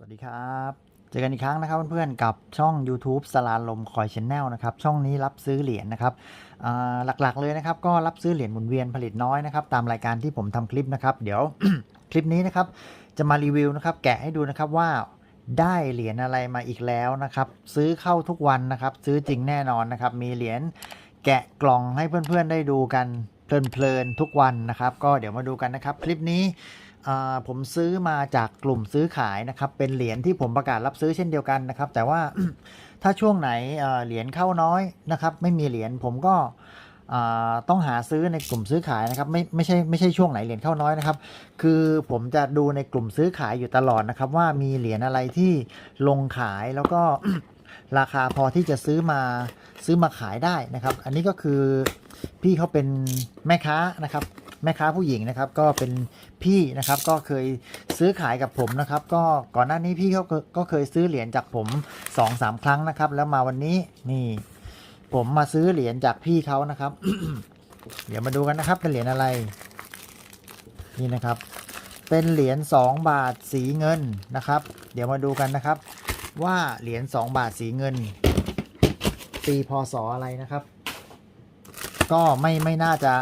สวัสดีครับ เจอกันอีกครั้งนะครับเพื่อนๆกับช่อง YouTube สลาลมคอยชแนลนะครับ ช่องนี้รับซื้อเหรียญนะครับหลักๆเลยนะครับ ก็รับซื้อเหรียญหมุนเวียนผลิตน้อยนะครับ ตามรายการที่ผมทำคลิปนะครับ เดี๋ยวคลิปนี้นะครับ จะมารีวิวนะครับ แกะให้ดูนะครับว่าได้เหรียญอะไรมาอีกแล้วนะครับ ซื้อเข้าทุกวันนะครับ ซื้อจริงแน่นอนนะครับ มีเหรียญแกะกล่องให้เพื่อนๆได้ดูกันเพลินๆทุกวันนะครับ ก็เดี๋ยวมาดูกันนะครับ คลิปนี้ ผมซื้อมาจากกลุ่มซื้อขายนะครับ เป็นเหรียญที่ผมประกาศรับซื้อเช่นเดียวกันนะครับ แต่ว่าถ้าช่วงไหนเหรียญเข้าน้อยนะครับ ไม่มีเหรียญผมก็ต้องหาซื้อในกลุ่มซื้อขายนะครับไม่ไม่ใช่ไม่ใช่ช่วงไหนเหรียญเข้าน้อยนะครับ คือผมจะดูในกลุ่มซื้อขายอยู่ตลอดนะครับ ว่ามีเหรียญอะไรที่ลงขายแล้วก็ราคาพอที่จะซื้อมาซื้อมาขายได้นะครับ อันนี้ก็คือพี่เขาเป็นแม่ค้านะครับ แม่ค้าผู้หญิงนะครับก็เป็นพี่นะครับก็เคยซื้อขายกับผมนะครับ ก็ก่อนหน้านี้พี่เขาก็เคยซื้อเหรียญจากผม2อสามครั้งนะครับ แล้วมาวันนี้นี่ ผมมาซื้อเหรียญจากพี่เขานะครับ เดี๋ยวมาดูกันนะครับเป็นเหรียญอะไร นี่นะครับ เป็นเหรียญ2บาทสีเงินนะครับ เดี๋ยวมาดูกันนะครับ ว่าเหรียญ2บาทสีเงินปีพศอะไรนะครับ ก็ไม่ไม่น่าจะ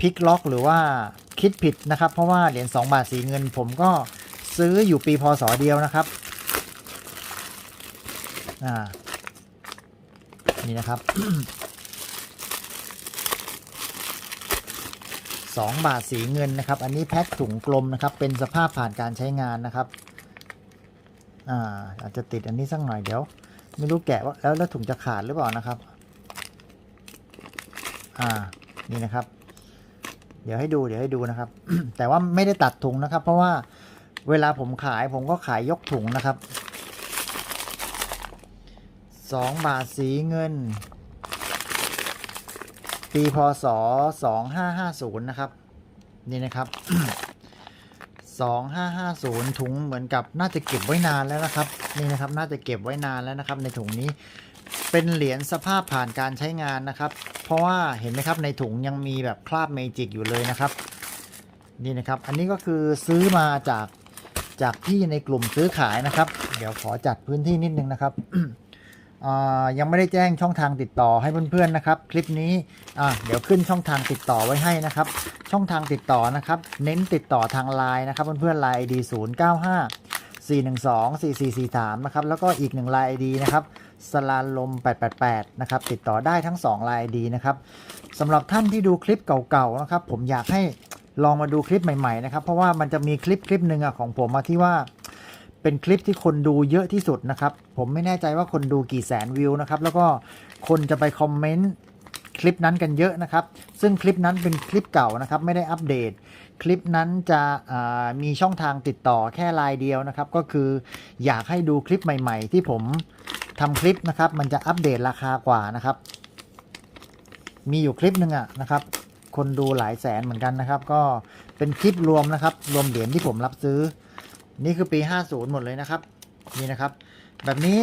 พลิกล็อกหรือว่าคิดผิดนะครับ เพราะว่าเหรียญ2บาทสีเงิน ผมก็ซื้ออยู่ปีพศเดียวนะครับนี่นะครับ2บาทสีเงินนะครับ อันนี้แพ็คถุงกลมนะครับ เป็นสภาพผ่านการใช้งานนะครับอ่าอาจจะติดอันนี้สักหน่อยเดี๋ยว ไม่รู้แกะว่าแล้วแล้วถุงจะขาดหรือเปล่านะครับ อ่านี่นะครับ เดี๋ยวให้ดูเดี๋ยวให้ดูนะครับ แต่ว่าไม่ได้ตัดถุงนะครับ เพราะว่าเวลาผมขายผมก็ขายยกถุงนะครับสองบาทสีเงิน ปีพศสองห้าห้าศูนย์นะครับ นี่นะครับสองห้าห้าศูนย์ถุงเหมือนกับน่าจะเก็บไว้นานแล้วนะครับ นี่นะครับ น่าจะเก็บไว้นานแล้วนะครับ ในถุงนี้ เป็นเหรียญสภาพผ่านการใช้งานนะครับ เพราะว่าเห็นไหมครับในถุงยังมีแบบคราบเมจิกอยู่เลยนะครับ นี่นะครับ อันนี้ก็คือซื้อมาจากจากพี่ในกลุ่มซื้อขายนะครับ เดี๋ยวขอจัดพื้นที่นิดนึงนะครับอ่ายังไม่ได้แจ้งช่องทางติดต่อให้เพื่อนๆนะครับ คลิปนี้เดี๋ยวขึ้นช่องทางติดต่อไว้ให้นะครับ ช่องทางติดต่อนะครับ เน้นติดต่อทางไลน์นะครับเพื่อนๆไลน์ ID 0 9 5 4 1 2 4 4 4 3นะครับแล้วก็อีกหนึ่งไลน์ ID นะครับ สลาลม 888 นะครับ ติดต่อได้ทั้ง 2ลน์ ID นะครับสำหรับท่านที่ดูคลิปเก่าๆนะครับ ผมอยากให้ลองมาดูคลิปใหม่ๆนะครับ เพราะว่ามันจะมีคลิปคลิปหนึ่งอะของผมมาที่ว่าเป็นคลิปที่คนดูเยอะที่สุดนะครับ ผมไม่แน่ใจว่าคนดูกี่แสนวิวนะครับ แล้วก็คนจะไปคอมเมนต์คลิปนั้นกันเยอะนะครับ ซึ่งคลิปนั้นเป็นคลิปเก่านะครับ ไม่ได้อัปเดต คลิปนั้นจะมีช่องทางติดต่อแค่ลน์เดียวนะครับ ก็คืออยากให้ดูคลิปใหม่ ๆ ที่ผม ทำคลิปนะครับ มันจะอัปเดตราคากว่านะครับ มีอยู่คลิปหนึ่งอะนะครับ คนดูหลายแสนเหมือนกันนะครับ ก็เป็นคลิปรวมนะครับ รวมเหรียญที่ผมรับซื้อ นี่คือปี 50 หมดเลยนะครับ นี่นะครับ แบบนี้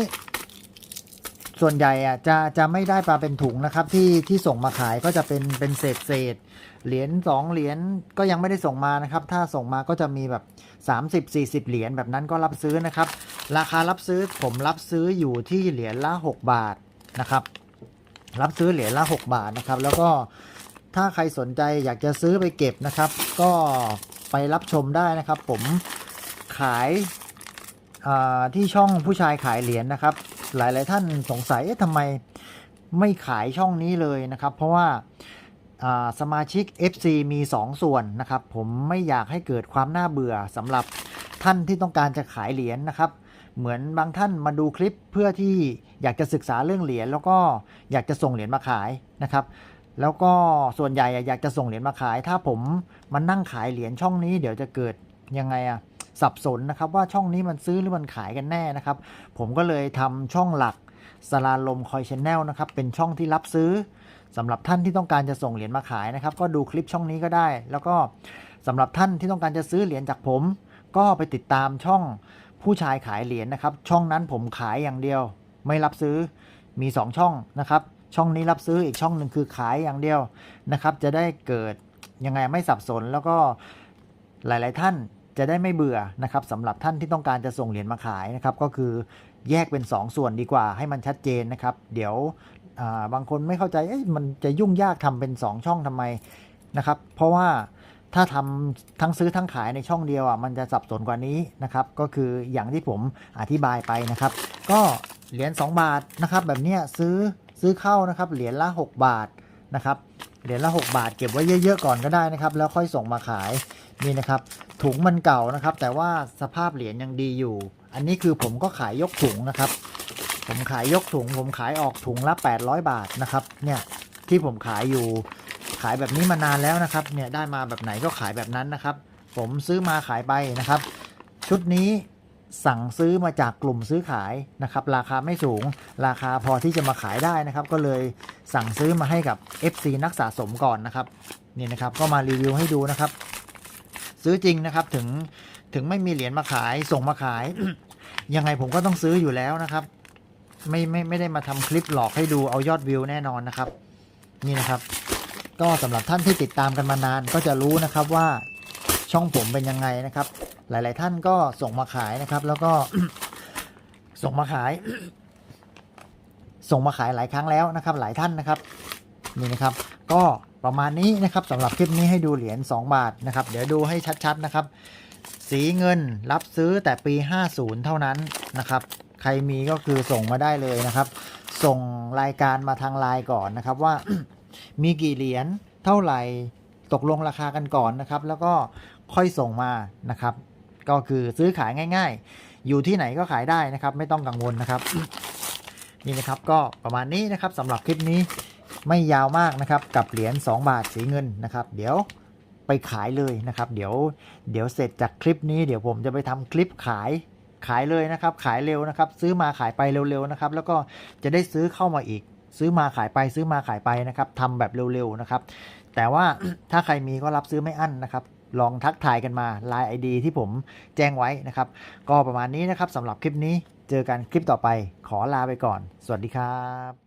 ส่วนใหญ่อะจะจะไม่ได้มาเป็นถุงนะครับ ที่ที่ส่งมาขายก็จะเป็นเป็นเศษเศษเหรียญ2เหรียญก็ยังไม่ได้ส่งมานะครับ ถ้าส่งมาก็จะมีแบบ 30 40 เหรียญแบบนั้นก็รับซื้อนะครับ ราคารับซื้อผมรับซื้ออยู่ที่เหรียญละ 6 บาทนะครับ รับซื้อเหรียญละ 6 บาทนะครับ แล้วก็ถ้าใครสนใจอยากจะซื้อไปเก็บนะครับ ก็ไปรับชมได้นะครับ ผมขายอ่าที่ช่องผู้ชายขายเหรียญนะครับ หลายๆท่านสงสัยเอ๊ะทำไมไม่ขายช่องนี้เลยนะครับ เพราะว่าสมาชิก FC มี 2 ส่วนนะครับ ผมไม่อยากให้เกิดความน่าเบื่อสำหรับท่านที่ต้องการจะขายเหรียญนะครับ เหมือนบางท่านมาดูคลิปเพื่อที่อยากจะศึกษาเรื่องเหรียญแล้วก็อยากจะส่งเหรียญมาขายนะครับแล้วก็ส่วนใหญ่อะอยากจะส่งเหรียญมาขาย ถ้าผมมานั่งขายเหรียญช่องนี้ เดี๋ยวจะเกิดยังไงอะ สับสนนะครับว่าช่องนี้มันซื้อหรือมันขายกันแน่นะครับ ผมก็เลยทำช่องหลักสลาลมคอยชแนลนะครับเป็นช่องที่รับซื้อสำหรับท่านที่ต้องการจะส่งเหรียญมาขายนะครับ ก็ดูคลิปช่องนี้ก็ได้ แล้วก็สำหรับท่านที่ต้องการจะซื้อเหรียญจากผม ก็ไปติดตามช่องผู้ชายขายเหรียญนะครับ ช่องนั้นผมขายอย่างเดียว ไม่รับซื้อมี 2 ช่องนะครับ ช่องนี้รับซื้ออีกช่องหนึ่งคือขายอย่างเดียวนะครับ จะได้เกิดยังไงไม่สับสนแล้วก็หลาย ๆ ท่าน จะได้ไม่เบื่อนะครับสำหรับท่านที่ต้องการจะส่งเหรียญมาขายนะครับก็คือแยกเป็น 2ส่วนดีกว่าให้มันชัดเจนนะครับ เดี๋ยวาบางคนไม่เข้าใจมันจะยุ่งยากทำเป็น 2 ช่องทำไมนะครับ เพราะว่าถ้าทำทั้งซื้อทั้งขายในช่องเดียวอะมันจะสับสนกว่านี้นะครับ ก็คืออย่างที่ผมอธิบายไปนะครับ ก็เหรียญ2บาทนะครับ แบบเนี้ยซื้อซื้อเข้านะครับ เหรียญละ 6 บาทนะครับเหรียญละ 6 บาท เก็บไว้เยอะๆก่อนก็ได้นะครับ แล้วค่อยส่งมาขายนี่นะครับ ถุงมันเก่านะครับ แต่ว่าสภาพเหรียญยังดีอยู่ อันนี้คือผมก็ขายยกถุงนะครับ ผมขายยกถุง ผมขายออกถุงละ 800 บาทนะครับเนี่ยที่ผมขายอยู่ขายแบบนี้มานานแล้วนะครับเนี่ยได้มาแบบไหนก็ขายแบบนั้นนะครับ ผมซื้อมาขายไปนะครับ ชุดนี้สั่งซื้อมาจากกลุ่มซื้อขายนะครับ ราคาไม่สูง ราคาพอที่จะมาขายได้นะครับ ก็เลยสั่งซื้อมาให้กับ FC นักสะสมก่อนนะครับนี่นะครับ ก็มารีวิวให้ดูนะครับ ซื้อจริงนะครับถึงถึงไม่มีเหรียญมาขายส่งมาขาย ยังไงผมก็ต้องซื้ออยู่แล้วนะครับ ไม่ไม่ไม่ได้มาทำคลิปหลอกให้ดูเอายอดวิวแน่นอนนะครับ นี่นะครับ ก็สำหรับท่านที่ติดตามกันมานานก็จะรู้นะครับว่าช่องผมเป็นยังไงนะครับ หลาย ๆ ท่านก็ส่งมาขายนะครับ แล้วก็ส่งมาขาย ส่งมาขายหลายครั้งแล้วนะครับ หลายท่านนะครับ นี่นะครับ ก็ ประมาณนี้นะครับสำหรับคลิปนี้ให้ดูเหรียญ2 บาทนะครับ เดี๋ยวดูให้ชัดๆนะครับ สีเงินรับซื้อแต่ปี 50 เท่านั้นนะครับ ใครมีก็คือส่งมาได้เลยนะครับ ส่งรายการมาทางไลน์ก่อนนะครับว่า มีกี่เหรียญเท่าไหร่ตกลงราคากันก่อนนะครับ แล้วก็ค่อยส่งมานะครับ ก็คือซื้อขายง่าย ๆ อยู่ที่ไหนก็ขายได้นะครับ ไม่ต้องกังวลนะครับนี่นะครับก็ประมาณนี้นะครับสำหรับคลิปนี้ ไม่ยาวมากนะครับกับเหรียญ2 บาทสีเงินนะครับ เดี๋ยวไปขายเลยนะครับ เดี๋ยวเดี๋ยวเสร็จจากคลิปนี้เดี๋ยวผมจะไปทำคลิปขายขายเลยนะครับ ขายเร็วนะครับ ซื้อมาขายไปเร็วๆนะครับ แล้วก็จะได้ซื้อเข้ามาอีก ซื้อมาขายไปซื้อมาขายไปนะครับทำแบบเร็วๆนะครับ แต่ว่าถ้าใครมีก็รับซื้อไม่อั้นนะครับลองทักทายกันมา Line ID ที่ผมแจ้งไว้นะครับ ก็ประมาณนี้นะครับสำหรับคลิปนี้เจอกันคลิปต่อไป ขอลาไปก่อน สวัสดีครับ